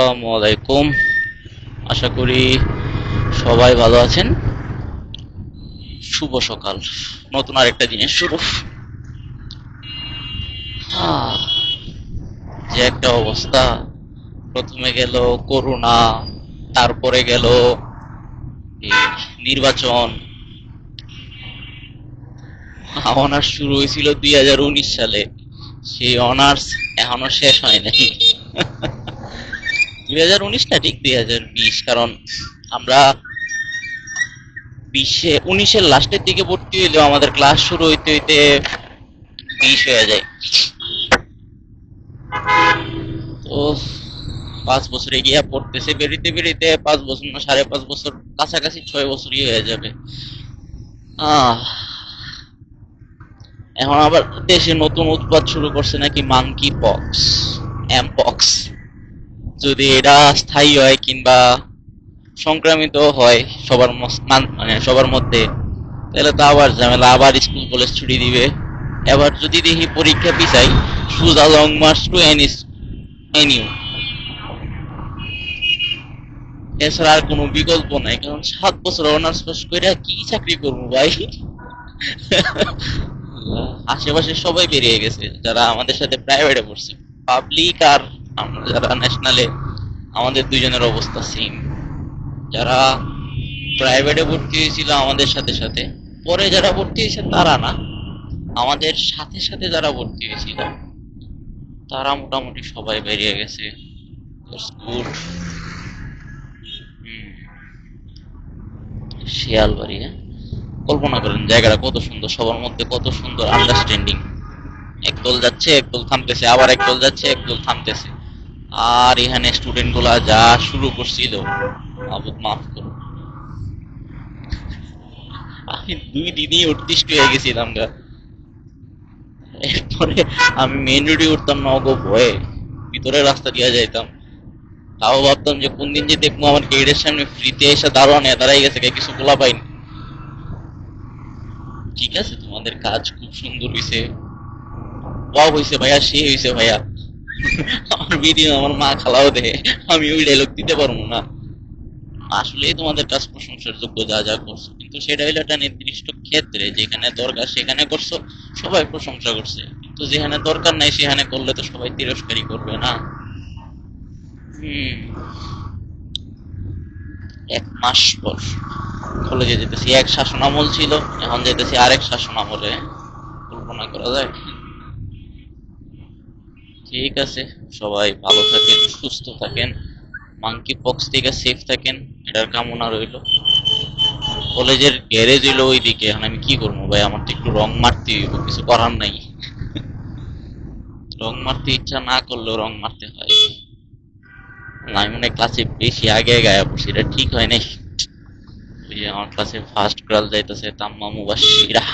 আসসালামু আলাইকুম আশা করি সবাই ভালো আছেন। শুভ সকাল। নতুন আরেকটা দিনের শুরু। যে একটা অবস্থা। প্রথমে গেল করোনা, তারপরে গেল নির্বাচন। অনার্স শুরু হয়েছিল দুই হাজার উনিশ সালে। সেই অনার্স এখনও শেষ হয় নাই। দুই হাজার উনিশ না ঠিক দুই হাজার বিশ? কারণ আমরা বিশে, উনিশের লাস্টের দিকে ভর্তি হইলেও আমাদের ক্লাস শুরু হইতে হইতে বিশ হয়ে যায়। তো পাঁচ বছরে গিয়া পড়তেছে, বেরিতে বেরিতে পাঁচ বছর না, সাড়ে পাঁচ বছর কাছাকাছি ছয় বছরই হয়ে যাবে। এখন আবার দেশে নতুন উৎপাদ শুরু করছে নাকি মাঙ্কি পক্স এমপক্স যদি এটা স্থায়ী হয় কিংবা সংক্রামিত হয় সবার মানে সবার মধ্যে, তাহলে তো আবার ঝামেলা, আবার স্কুল কলেজ ছুটি দিবে। এবার যদি দেখি পরীক্ষা পিছাই সুজা লং মার্চ টু এনি এনিউ এছাড়া আর কোনো বিকল্প নাই, কারণ সাত বছর অনার্স পাস করে কি চাকরি করব ভাই? আশেপাশে সবাই বেরিয়ে গেছে, যারা আমাদের সাথে প্রাইভেটে পড়ছে। পাবলিক আর আমরা যারা ন্যাশনালে আমাদের দুজনের অবস্থা সেম যারা প্রাইভেটে ভর্তি হয়েছিল আমাদের সাথে সাথে, পরে যারা ভর্তি হয়েছে তারা না। আমাদের সাথে সাথে যারা ভর্তি হয়েছিল, তারা মোটামুটি সবাই বেরিয়ে গেছে। গুড শিয়ালবাড়ি হ্যাঁ? কল্পনা করেন জায়গাটা কত সুন্দর, সবার মধ্যে কত সুন্দর আন্ডারস্ট্যান্ডিং একদল যাচ্ছে, একদল থামতেছে, আবার একদল যাচ্ছে, একদল থামতেছে। আর এখানে স্টুডেন্টগুলা যা শুরু করছিল, আবুদ মাফ করো। আমি দুই দিনই উৎকৃষ্ট হয়ে গেছিলাম গা। এরপরে আমি মেইন রোডে উঠতাম না অগো ভয়ে, ভিতরে রাস্তা দিয়ে যাইতাম। তাও ভাবতাম যে কোন দিন যে দেখব আমার গেটের সামনে ফ্রিতে এসে দাঁড়ানো দাঁড়াই গেছে কিছু বলা পাইনি। ঠিক আছে, তোমাদের কাজ খুব সুন্দর হয়েছে ওয়াও হইছে ভাইয়া, সে হইছে ভাইয়া। আমার ভিডিও আমার মা খালাও দেয় আমি ওই ডায়লগ দিতে পারব না। আসলেই তোমাদের কাজ প্রশংসার যোগ্য যা যা করছ, কিন্তু সেটা হইল একটা নির্দিষ্ট ক্ষেত্রে, যেখানে দরকার সেখানে করছ, সবাই প্রশংসা করছে। কিন্তু যেখানে দরকার নাই সেখানে করলে তো সবাই তিরস্কারই করবে না। এক মাস পর কলেজে যেতেছি, এক শাসন আমল ছিল, এখন যেতেছি আরেক শাসন আমলে কল্পনা করা যায়? ঠিক আছে, সবাই ভালো থাকেন, সুস্থ থাকেন মাঙ্কি পক্স থেকে সেফ থাকেন, এটার কামনা রইল। কলেজের গ্যারেজ হইল ওইদিকে, এখন আমি কি করব ভাই? আমার তো একটু রং মারতে হইব, কিছু করার নাই। রং মারতে ইচ্ছা না করলেও রং মারতে হয়। আমি মনে ক্লাসে বেশি আগে গায়ে পড়ছি, এটা ঠিক হয় নাই। আমার ক্লাসে ফার্স্ট গার্ল যাইতেছে তাম্মা মুবাসিরা